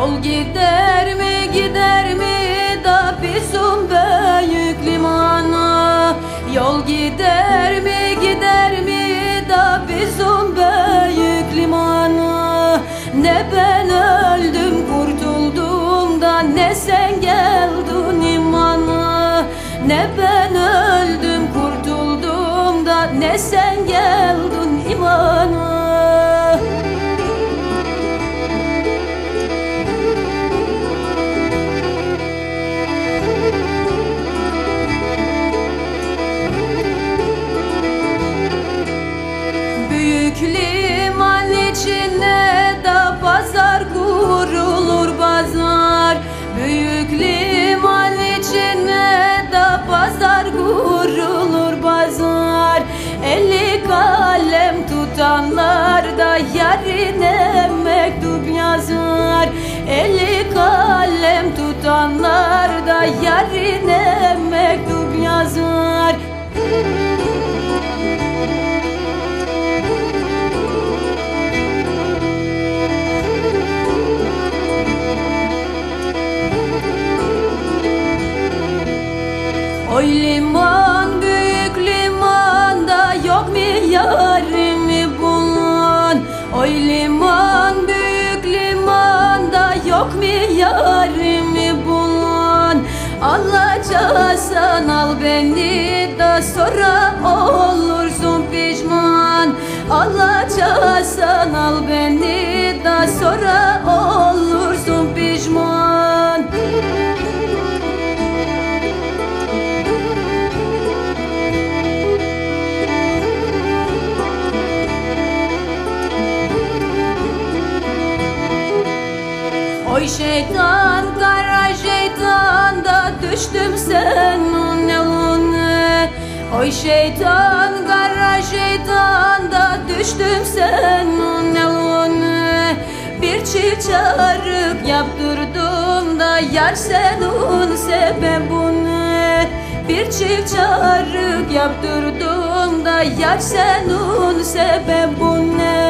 Yol gider mi gider mi? Da pisum büyük limana. Yol gider mi gider mi? Da pisum büyük limana. Ne ben öldüm kurtuldumda ne sen geldin imana. Ne ben öldüm kurtuldumda ne sen geldin imana. Yarine mektup yazar. Eli kalem tutanlar da yarine mektup yazar. Oy liman büyük limanda yok mu bulan Oy liman büyük limanda yok mu yarimi bulan Alacaksan al beni da sonra olursun pişman. Alacaksan al beni da sonra olursun Oy şeytan kara şeytan da düştüm senin eline Oy şeytan kara şeytan da düştüm senin eline Bir çift çarık yaptırdım da yar senin sebebine Bir çift çarık yaptırdım da yar senin sebebine